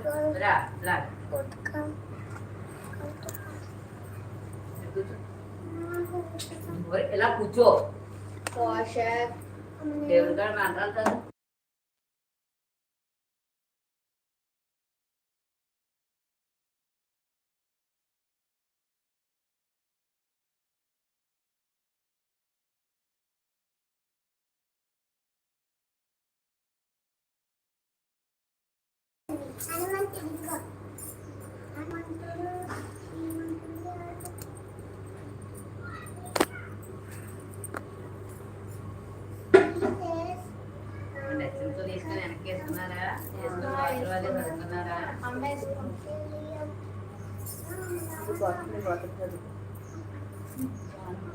Bra, bra. એલા પૂછો. પોષક દેવગઢ માંગલ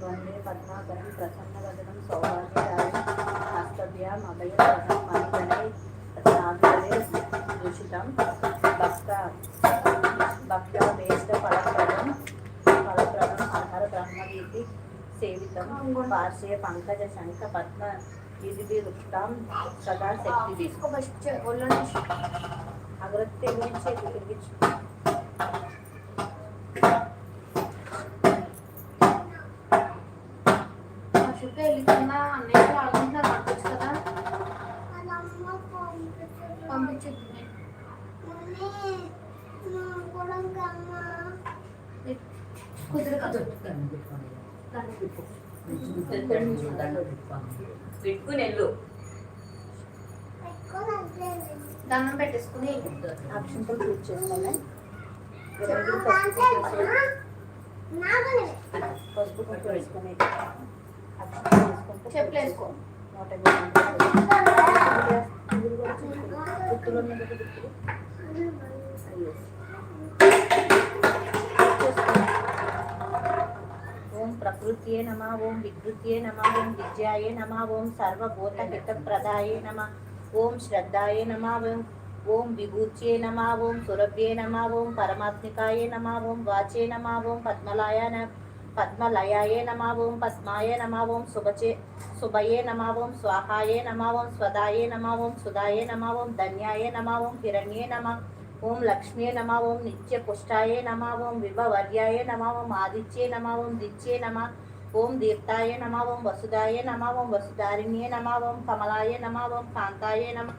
వందే పద్మాకరం ప్రసన్నవదనం సౌభాగ్యదాయం హస్తభ్యాం అభయవదనం మణిగణై రత్నాభరణే దూషితం భక్త భక్త వేష్ట ఫలప్రదం. ఫలప్రదం హరహర బ్రహ్మవీతి సేవితం. పార్శ్వే పంకజ శంఖ పద్మ విధిభిరుక్తం సదా శక్తి తీసుకో ఫస్ట్ ఒళ్ళో నుంచి. అగరత్తి గురించి ఫస్ట్ వెళ్తున్నా అన్నయ్య ఆడుకుంటున్నారు. పంపించు కదా. పంపించు కుదురు కదా పెట్టుకుని వెళ్ళు. దండం పెట్టేసుకుని చేసుకోవాలి పసుపు కుంకుమ వేసుకొని చెప్పులు వేసుకో ఓం ప్రకృతియే నమ ఓం వికృత్యే నమ ఓం విద్యాయే నమ ఓం సర్వభూత హిత ప్రదాయే నమ ఓం శ్రద్ధాయే నమ ఓం ఓం విభూత్యే నమ ఓం సురభ్యే నమ ఓం పరమాత్మికాయే నమ ఓం వాచే నమ ఓం పద్మలాయ నమ పద్మలయాయే నమ ఓం పద్మాయ నమ ఓం శుభచే శుభయే నమ ఓం స్వాహాయే నమ ఓం స్వదాయే నమ ఓం సుధాయే నమ ఓం ధన్యాయే నమ ఓం హిరణ్యే నమ ఓం లక్ష్మీ నమ ఓం నిత్య పుష్టాయే నమ ఓం విభవర్యాయ నమ ఓం ఆదిత్యే నమ ఓం దిత్యే నమ ఓం దీప్తాయ నమ ఓం వసుదాయ నమ ఓం వసుధారిణ్యే నమ ఓం కమలాయ నమ ఓం కాంతాయ నమ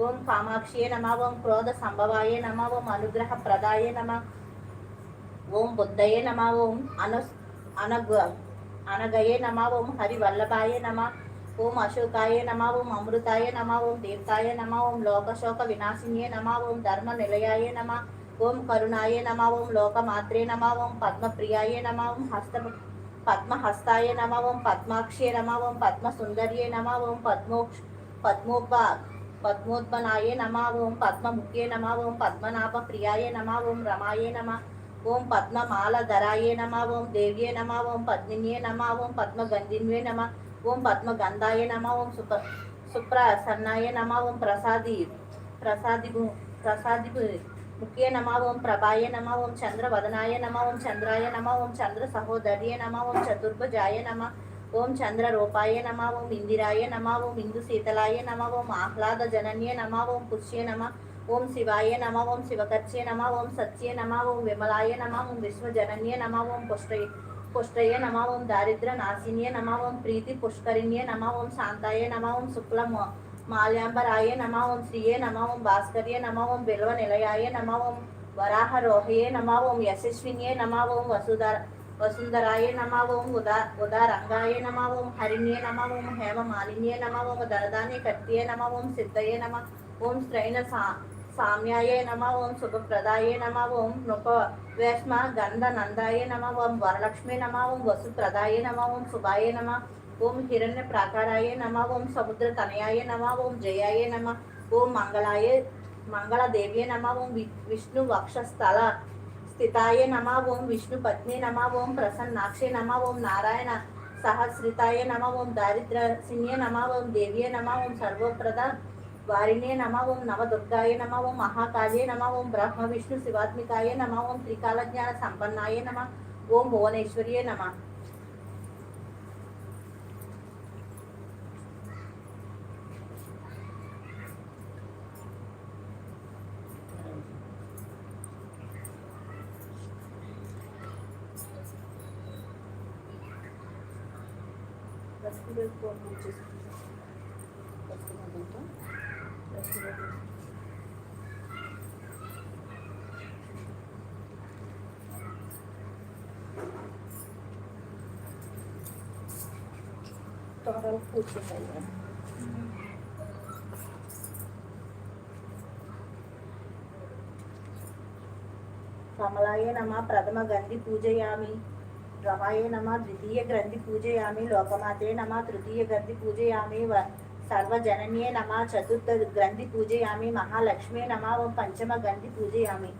ఓం కామాక్షియే నమ ఓం క్రోధ సంభవాయే నమ ఓం అనుగ్రహ ప్రదాయే నమ ఓం బుద్ధయే నమ ఓం అను అనగ అనగయే నమ ఓం హరివల్లభాయ నమ ఓం అశోకాయ నమ ఓం అమృతాయ నమ ఓం దీప్తాయ నమ ఓం లోకశోక వినాశిన్యే నమ ఓం ధర్మ నిలయాయ నమ ఓం కరుణాయ నమ ఓం లోకమాత్రే నమ ఓం పద్మప్రియాయ నమ ఓం హస్త పద్మహస్తాయ నమ ఓం పద్మాక్షే నమ ఓం పద్మసుందర్యే నమ ఓం పద్మోక్ష పద్మోప పద్మోద్భనాయ నమ ఓం పద్మముఖ్యే నమ ఓం పద్మనాభ ప్రియాయ నమ ఓం రమాయ నమ ఓం పద్మమాలధరాయే నమ ఓం దేవ్యే నమ ఓం పద్మిన్యే నమ ఓం పద్మగంధిన్వే నమ ఓం పద్మగంధాయ నమ ఓం సుప సుప్రసన్నాయ నమ ఓం ప్రసాది ప్రసాది గు- ప్రసాది గు- ముఖ్య నమ ఓం ప్రభాయ నమ ఓం చంద్రవదనాయ నమ ఓం చంద్రాయ నమ ఓం చంద్ర సహోదర్యే నమ ఓం చతుర్భుజాయ నమ ఓం చంద్ర రూపాయ నమ ఓం ఇందిరాయ నమ ఓం ఇందు శీతలాయ నమ ఓం ఆహ్లాద జనన్యే నమ ఓం పుష్యే నమ ఓం శివాయ నమ ఓం శివకర్చే నమ ఓం సత్యే నమ ఓం విమలాయ నమ ఓం విశ్వజనన్యే నమ ఓం పుష్టయ పుష్టయ నమ ఓం దారిద్ర నాశిన్యే నమ ఓం ప్రీతి పుష్కరిణ్యే నమ ఓం శాంతాయ నమ ఓం శుక్ల మాల్యాంబరాయ నమ ఓం శ్రీయే నమ ఓం భాస్కర్యే నమ ఓం బిల్వ నిలయాయ నమ ఓం వరాహరోహయే నమ ఓం యశస్విన్యే నమ ఓం వసుధర వసుంధరాయ నమ ఓం ఉదా ఉదారంగాయ నమ ఓం హరిణ్యే నమ ఓం హేమ మాలిన్యే నమ ఓం దరదాని కర్త్యే నమ ఓం సిద్ధయే నమ ఓం స్త్రైన సా సామ్యాయ నమ ఓం శుభప్రదాయ నమ ఓం నృప వేష్మ గంధ నందాయ నమ ఓం వరలక్ష్మి నమ ఓం వసుప్రదాయ నమ ఓం శుభాయ నమ ఓం హిరణ్య ప్రాకారాయ నమ ఓం సముద్ర తనయాయ నమ ఓం జయాయ నమ ఓం మంగళాయ మంగళదేవ్యే నమ ఓం విష్ణు వక్షస్థల స్థితాయ నమ ఓం విష్ణు పత్ని నమ ఓం ప్రసన్నాక్షే నమ ఓం నారాయణ సహస్రితాయ నమ ఓం దారిద్ర సింహే నమ ఓం దేవ్యే నమ ఓం సర్వప్రద వారినే నమ ఓం నవదుర్గాయ నమ ఓం మహాకాళే నమ ఓం బ్రహ్మ విష్ణు శివాత్మికాయ నమ ఓం త్రికాలజ్ఞాన సంపన్నాయ నమ ఓం భువనేశ్వర్యే నమ. Let's go పసుపు వేసుకుంటాం. తోటలు పూజ చేయాలి కమలాయ నమ ప్రథమ గంధి పూజయామి రమాయ నమ ద్వితీయ గ్రంథి పూజయామి లోకమాతే నమ తృతీయ గంధి పూజయామి వ- సర్వజననీయ నమ చతుర్థ గ్రంథి పూజయామి మహాలక్ష్మీ నమ ఓం పంచమ గ్రంథి పూజయామి.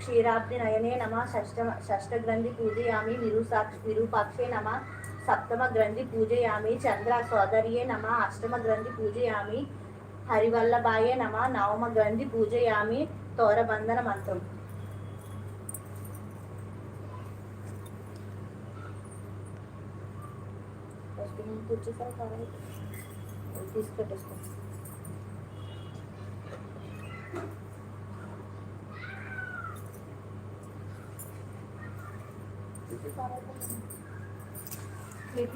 క్షీరాబ్ది నయనే నమ షష్టమ షష్ట గ్రంథి పూజయామి నిరుసాక్షి నిరూపాక్షే నమ సప్తమ గ్రంథి పూజయామి చంద్ర సోదర్యే నమ అష్టమ గ్రంథి పూజయామి హరివల్లభాయే నమ నవమ గ్రంథి పూజయామి తోరబంధన మంత్రం. ఫస్ట్ మనం పూజ చేసారు కావాలి తీసి పెట్టేసుకోండి తీసి పారేద్దాం. ప్లేట్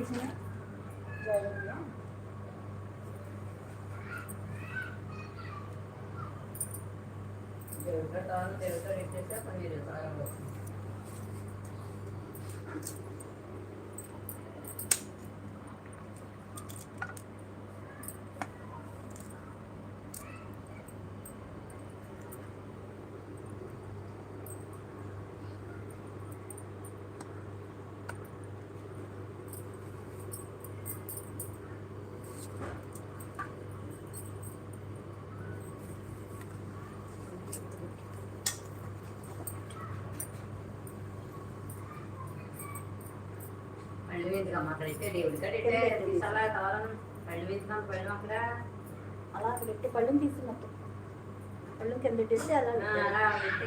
అక్కడ ఇస్తే దేవుడి. కాడ ఇట్టే తీసాలా కావాలని పళ్ళు వేద్దాం పళ్ళు అక్కడ. అలా పెట్టి పళ్ళుని తీసుకున్నట్టు పళ్ళు కింద పెట్టేసి అలా. అలా పెట్టి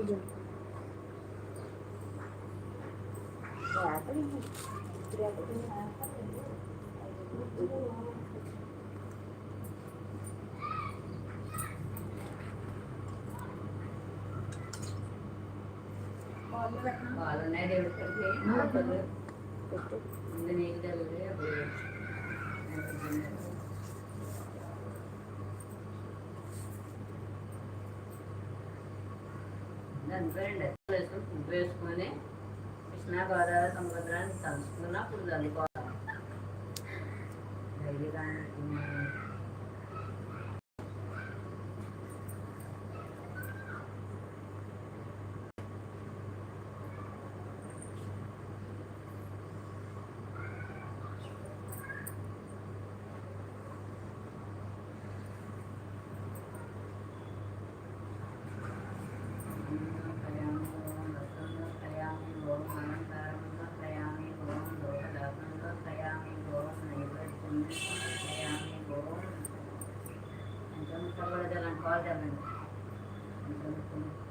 పళ్ళు పెట్టు. ముందు నీళ్ళు తల్లి అప్పుడు అంతేండి వేసుకొని కృష్ణా గోదావరి సముద్రాన్ని తలుసుకున్న అప్పుడు Amen.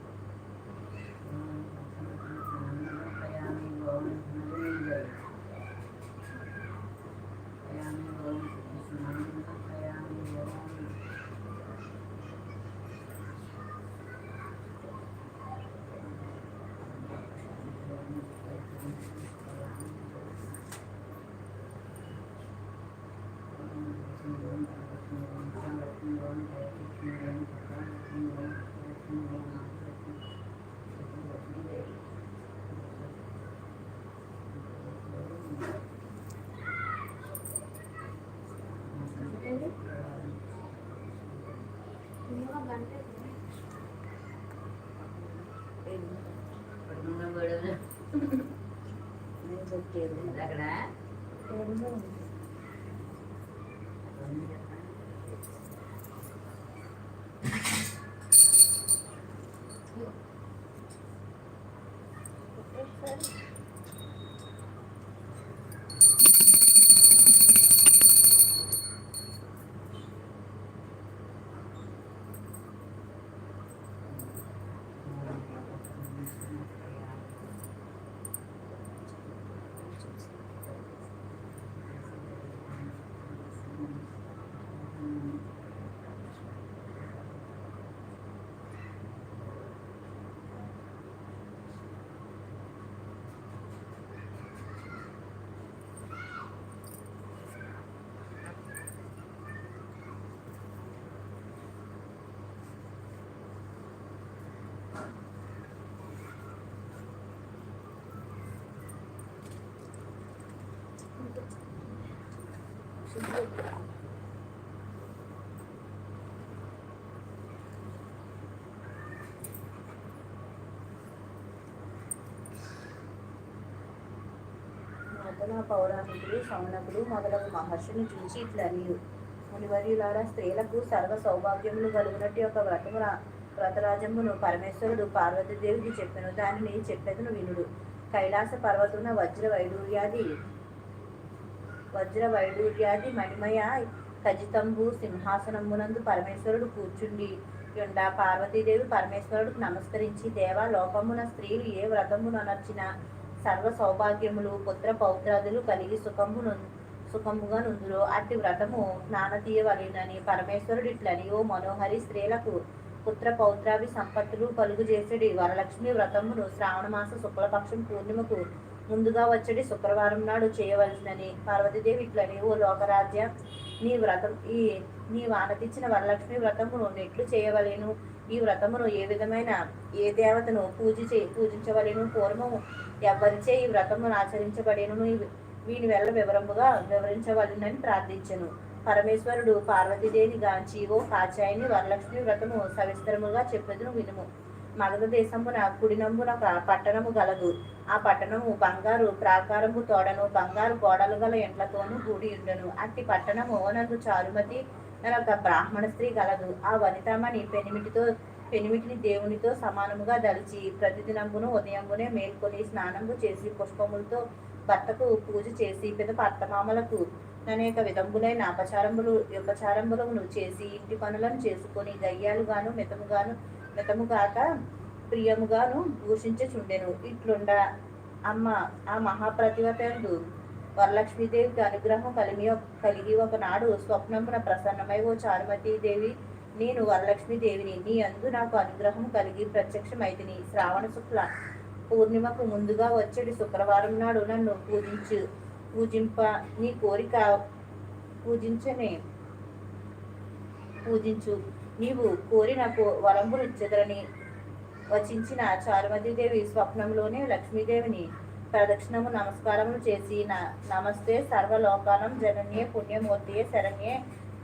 கேது మొదల పౌరాణికులు శౌనకులు మొదలగు మహర్షుని చూసి ఇట్లా నీరు మునివర్యులారా స్త్రీలకు సర్వ సౌభాగ్యములు కలుగునట్టు యొక్క వ్రతము వ్రతరాజమును పరమేశ్వరుడు పార్వతీదేవికి చెప్పెను. దానిని చెప్పేదను వినుడు. కైలాస పర్వతున వజ్ర వైడూర్యాది వజ్ర వైడూర్యాది మణిమయ ఖజితంబు సింహాసనమునందు పరమేశ్వరుడు కూర్చుండి. యుండా పార్వతీదేవి పరమేశ్వరుడికి నమస్కరించి దేవ లోకమున స్త్రీలు ఏ వ్రతమును అనర్చిన సర్వ సౌభాగ్యములు పుత్ర పౌత్రాదులు కలిగి సుఖమును సుఖముగా నుందురు. అట్టి వ్రతము నానతీయవలెనని పరమేశ్వరుడు ఇట్లని ఓ మనోహరి స్త్రీలకు పుత్ర పౌత్రాభి సంపత్తులు కలుగు చేసడి. వరలక్ష్మి వ్రతమును శ్రావణమాస శుక్లపక్షం పూర్ణిమకు ముందుగా వచ్చడి శుక్రవారం నాడు చేయవలసినని పార్వతీదేవి ఇట్లని ఓ లోకరాజ్య నీ వ్రతం ఈ నీ వానతిచ్చిన వరలక్ష్మి వ్రతమును నెట్లు చేయవలేను. ఈ వ్రతమును ఏ విధమైన ఏ దేవతను పూజ చే పూజించవలెను. పూర్వము ఎవరిచే ఈ వ్రతమును ఆచరించబడేను. వీని వెళ్ళ వివరముగా వివరించవలెనని ప్రార్థించను. పరమేశ్వరుడు పార్వతీదేవి గాంచి ఓ కాచాయిని వరలక్ష్మి వ్రతము సవిస్తరముగా చెప్పేదను వినుము. మగధ దేశమున కుడినంబున పట్టణము గలదు. ఆ పట్టణము బంగారు ప్రాకారము తోడను బంగారు గోడలు గల ఎండ్లతోనూ కూడి ఉండను. అట్టి పట్టణము నందు చారుమతి అనే ఒక బ్రాహ్మణ స్త్రీ గలదు. ఆ వనితామణి పెనిమిటితో పెనిమిటిని దేవునితో సమానముగా దలిచి ప్రతిదినంబును ఉదయంబునే మేల్కొని స్నానము చేసి పుష్పములతో భర్తకు పూజ చేసి పిదప అత్తమామలకు అనేక విధములైన అపచారములు ఉపచారములను చేసి ఇంటి పనులను చేసుకొని గయ్యాలుగాను మితముగాను మితముగాక ప్రియముగాను భూషించుచుండెను ఇట్లుండ అమ్మ ఆ మహాప్రతివతందు వరలక్ష్మీదేవికి అనుగ్రహం కలిగి కలిగి ఒకనాడు స్వప్నమున ప్రసన్నమై ఓ చారుమతీదేవి నేను వరలక్ష్మీదేవిని నీ అందు నాకు అనుగ్రహం కలిగి ప్రత్యక్షమైతిని. శ్రావణ శుక్ల పూర్ణిమకు ముందుగా వచ్చేటి శుక్రవారం నాడు నన్ను పూజించు పూజింప నీ కోరిక పూజించనే పూజించు. నీవు కోరిన కో- వరంబులు ఇచ్చెదరని వచించిన చారుమతీదేవి స్వప్నంలోనే లక్ష్మీదేవిని ప్రదక్షిణము నమస్కారములు చేసి న- నమస్తే సర్వలోకానం జనన్యే పుణ్యమూర్తియే శరణ్యే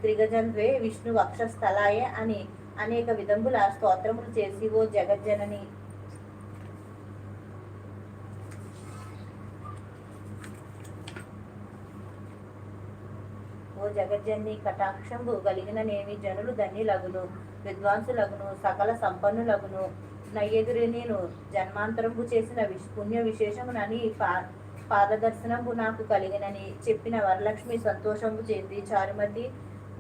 త్రిగజన్వే విష్ణు వక్షస్థలాయే అని అనేక విధముల స్తోత్రములు చేసి ఓ జగజ్జనని ఓ జగజ్జన్ని కటాక్షంబు కలిగిన నేమి జనులు ధన్యులగును విద్వాంసులగును సకల సంపన్నులగును. నయ్యెదురు నేను జన్మాంతరంబు చేసిన విష్ పుణ్య విశేషమునని పా పాదదర్శనంబు నాకు కలిగినని చెప్పిన వరలక్ష్మి సంతోషంబు చెంది చారుమతి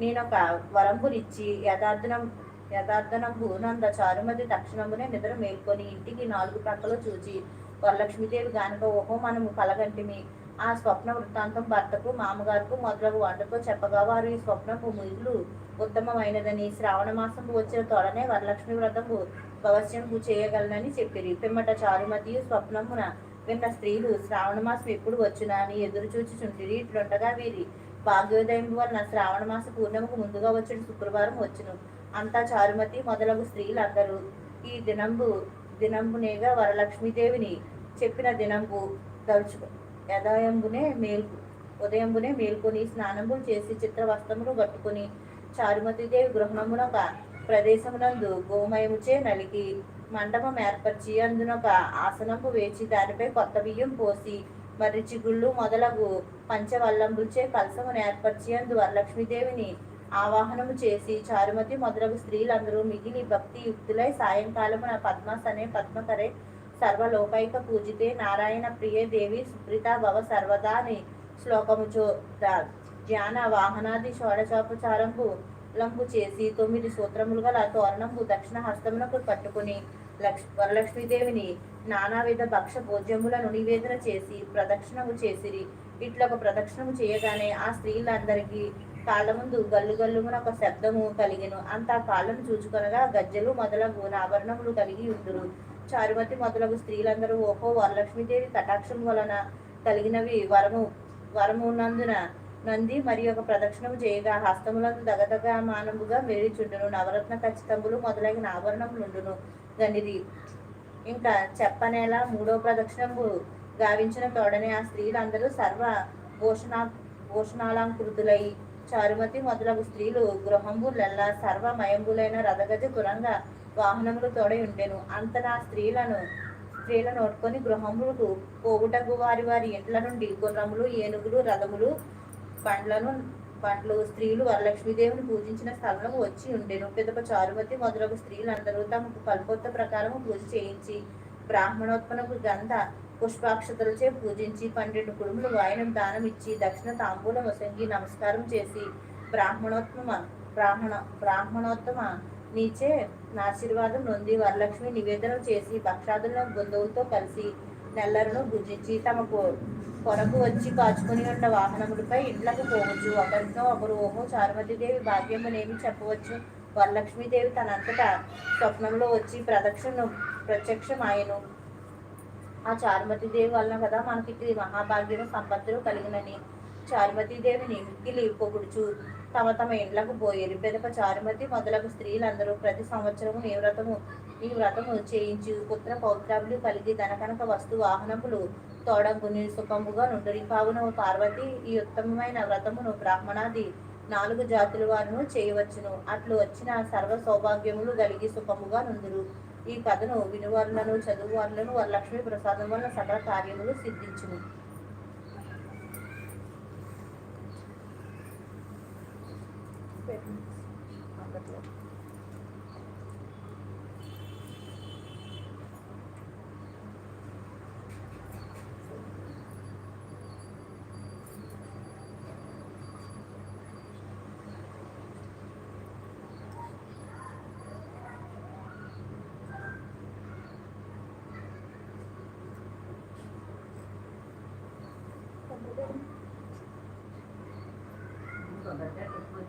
నేనొక వరంబునిచ్చి యథార్థనం యథార్థనంబు నంద చారుమతి తక్షణమునే నిద్ర మేల్కొని ఇంటికి నాలుగు ప్రక్కలు చూచి వరలక్ష్మీదేవి గానక ఓహో మనము కలగంటిమి. ఆ స్వప్న వృత్తాంతం భర్తకు మామగారుకు మొదలగు వంటతో చెప్పగా వారు ఈ స్వప్నపు మిగులు ఉత్తమమైనదని శ్రావణ మాసం వచ్చిన తోడనే వరలక్ష్మి వ్రతము భవస్యంపు చేయగలనని చెప్పిరి. పిమ్మట చారుమతియు స్వప్నమున విన్న స్త్రీలు శ్రావణ మాసం ఎప్పుడు వచ్చునా అని ఎదురు చూచుచుంటిరి. ఇట్లుండగా వీరి భాగ్యోదయం వలన శ్రావణ మాస పూర్ణముకు ముందుగా వచ్చిన శుక్రవారం వచ్చును. అంతా చారుమతి మొదలగు స్త్రీలందరూ ఈ దినంబు దినంబునేగా వరలక్ష్మీదేవిని చెప్పిన దినంబు దలుచుకు యదాయంబునే మేల్కు ఉదయంబునే మేల్కొని స్నానము చేసి చిత్ర వస్త్రములు కట్టుకొని చారుమతిదేవి గృహణమునొక ప్రదేశమునందు గోమయముచే నలిగి మండపం ఏర్పరిచి అందునొక ఆసనము వేచి దానిపై కొత్త బియ్యం పోసి మర్రి చిగుళ్ళు మొదలగు పంచవల్లంబులచే కలసమును ఏర్పరిచి అందు వరలక్ష్మీదేవిని ఆవాహనము చేసి చారుమతి మొదలగు స్త్రీలందరూ మిగిలి భక్తి యుక్తులై సాయంకాలమున పద్మాసనే పద్మకరే సర్వలోకైక పూజితే నారాయణ ప్రియ దేవి సుప్రీత భవ సర్వదా అని శ్లోకము చో ధ్యాన వాహనాది షోడశోపచారంబు లంపు చేసి తొమ్మిది సూత్రములు గల తోరణంపు దక్షిణ హస్తమునకు కట్టుకుని లక్ష్ వరలక్ష్మీదేవిని నానావిధ భక్ష భోజ్యములను నివేదన చేసి ప్రదక్షిణము చేసిరి. ఇట్లొక ప్రదక్షిణము చేయగానే ఆ స్త్రీలందరికీ కాళ్ళ ముందు గల్లు గల్లుమున ఒక శబ్దము కలిగెను. అంత కాళ్ళను చూచుకొనగా గజ్జలు మొదలగు ఆభరణములు కలిగి ఉండురు చారుమతి మొదలగు స్త్రీలందరూ ఓహో వరలక్ష్మీదేవి కటాక్షం వలన కలిగినవి వరము. వరమున్నందున నంది మరి ఒక ప్రదక్షిణము చేయగా హస్తములందు దగదగ మానముగా మేడిచుండును నవరత్న ఖచ్చితంబులు మొదలైన ఆభరణములుండును. గనిది. ఇంకా చెప్పనేలా మూడో ప్రదక్షిణము గావించిన తోడనే ఆ స్త్రీలందరూ సర్వ భూషణ భూషణాలంకృతులై. చారుమతి మొదలగు స్త్రీలు గృహంబులెల్లా సర్వమయంబులైన రథగజ తురంగ వాహనములు తోడై ఉండెను. అంతనా స్త్రీలను స్త్రీలను నోటుకొని గృహములకు పోగుటకు వారి వారి ఇంట్ల నుండి గుర్రములు ఏనుగులు రథములు పండ్లను పండ్లు స్త్రీలు వరలక్ష్మీదేవిని పూజించిన స్థలంలో వచ్చి ఉండెను. పిదప చారుమతి మొదలగు స్త్రీలందరూ తమకు కల్పొత్త ప్రకారము పూజ చేయించి బ్రాహ్మణోత్పన్నకు గంధ పుష్పాక్షతలచే పూజించి పన్నెండు కుడుములు వాయనం దానం ఇచ్చి దక్షిణ తాంబూలం వసంగి నమస్కారం చేసి బ్రాహ్మణోత్తమ బ్రాహ్మణ బ్రాహ్మణోత్తమ నీచే ఆశీర్వాదం నొంది వరలక్ష్మి నివేదన చేసి భక్షాదులను బంధువులతో కలిసి నెల్లరును భుజించి తమకు కొరకు వచ్చి కాచుకుని ఉన్న వాహనములపై ఇండ్లకు పోవచ్చు. ఒకరితో ఒకరు ఓహో చారుమతిదేవి భాగ్యమునేమి చెప్పవచ్చు? వరలక్ష్మీదేవి తనంతటా స్వప్నంలో వచ్చి ప్రదక్షిణ ప్రత్యక్షమాయను. ఆ చారుమతి దేవి వలన కదా మనకి ఇది మహాభాగ్యము సంపత్తులు కలిగినని. చారుమతి దేవిని మిక్కిలి పొగుడుచు తమ తమ ఇండ్లకు పోయేరు పెదప చారుమతి మొదలగు స్త్రీలందరూ ప్రతి సంవత్సరము ఈ వ్రతము ఈ వ్రతము చేయించి పుత్ర పౌత్రాములు కలిగి ధనకనక వస్తు వాహనములు తోడంగుని సుఖముగా నుండురి. కావున పార్వతి ఈ ఉత్తమమైన వ్రతమును బ్రాహ్మణాది నాలుగు జాతుల వారును చేయవచ్చును. అట్లు వచ్చిన సర్వ సౌభాగ్యములు కలిగి సుఖముగా నుందురు ఈ కథను వినువారులను చదువువారులను వరలక్ష్మి ప్రసాదం వల్ల సకల కార్యములు సిద్ధించును.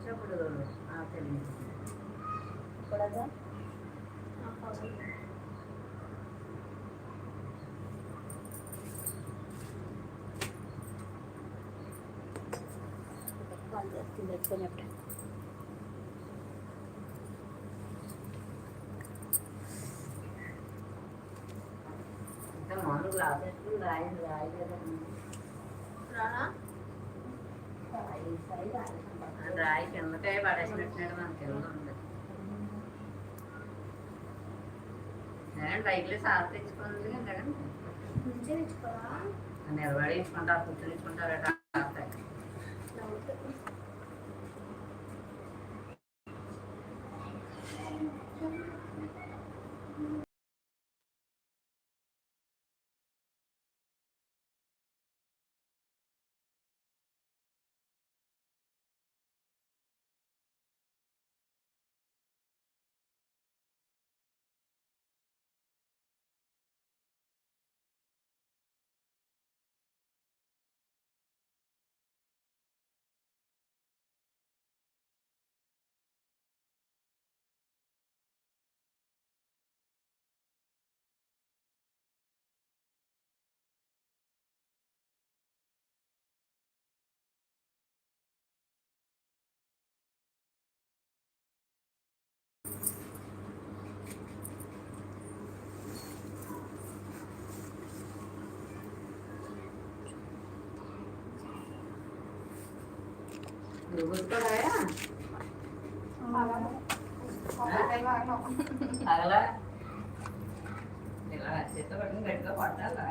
కొబ్బరికాయ అప్పుడు కూడదా పెట్టుకునేప్పుడు మామూలు గ్లాస్ వేసుకుని రాయండి రానా ఆ రాయి కిందకాయ పడేసినట్టున్నాడు మన కింద ఉంది నేను బైక్లో సార్ తెచ్చుకుంది కదా నుంచే తెచ్చుకోవా నిలబడి ఇచ్చుకుంటారు కూర్చొని ఇచ్చుకుంటారట నువ్వు కూడా అగలా ఇలా చేత పట్టుకుని గట్టిగా పట్టాలా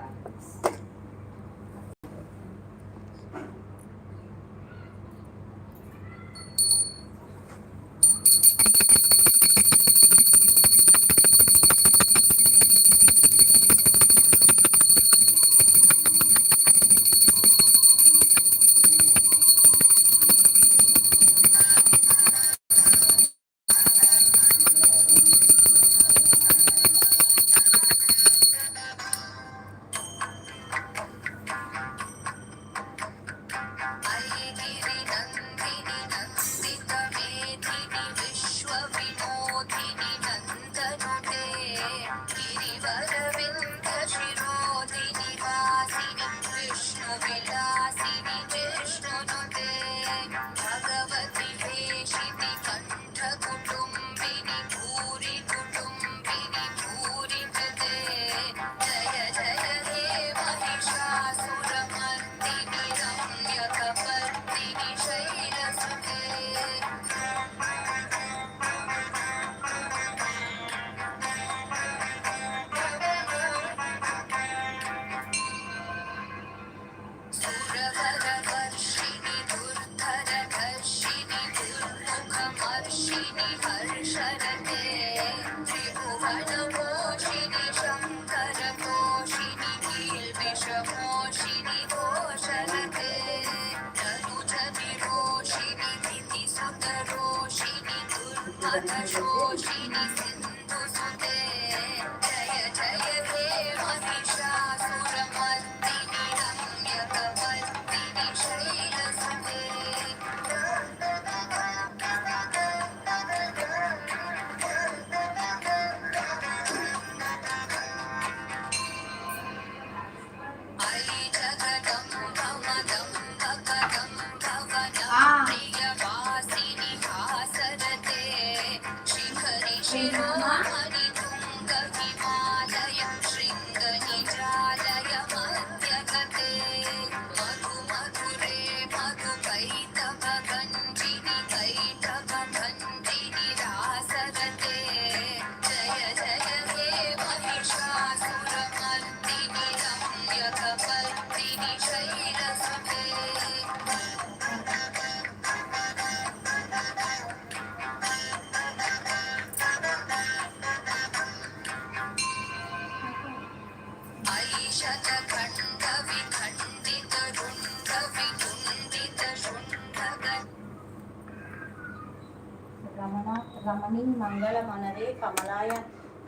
రమణి మంగళ మనరే కమలాయ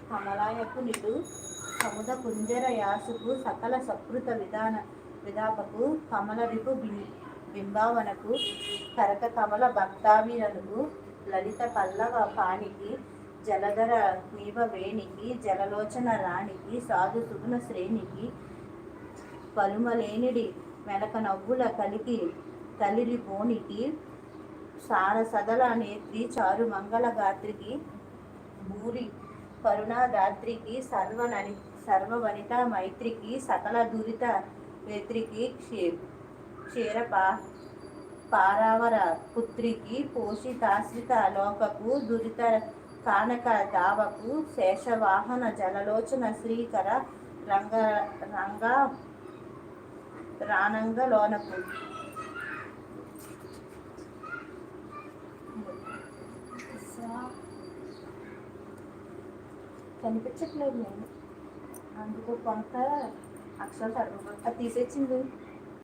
కమలాయకు నిడు. సముద కుంజర యాసుకు సకల సకృత విధాన విధాపకు కమల రిపు బిం- బింబావనకు కరక కమల భక్తావిరనుకు లలిత పల్లవ పానికి జలధర నీవ వేణికి జలలోచన రాణికి సాధు సుగుణ శ్రేణికి పలుమలేనిడి మెలక నవ్వుల కలికి తల్లిరి పోనికి సార సదల నేత్రి చారు మంగళ గాత్రికి భూరి కరుణాదాత్రికి సర్వనని సర్వవనిత సర్వ వనిత మైత్రికి సకల దురిత వేత్రికి క్షే క్షీర పా పారావర పుత్రికి పోషితాశ్రిత లోకకు దురిత కానక దావకు శేషవాహన జలలోచన శ్రీకర రంగ రంగ రానంగలోనకు కనిపించట్లేదు నేను. అందుకు కొంత అక్షరాలు అది తీసేచ్చింది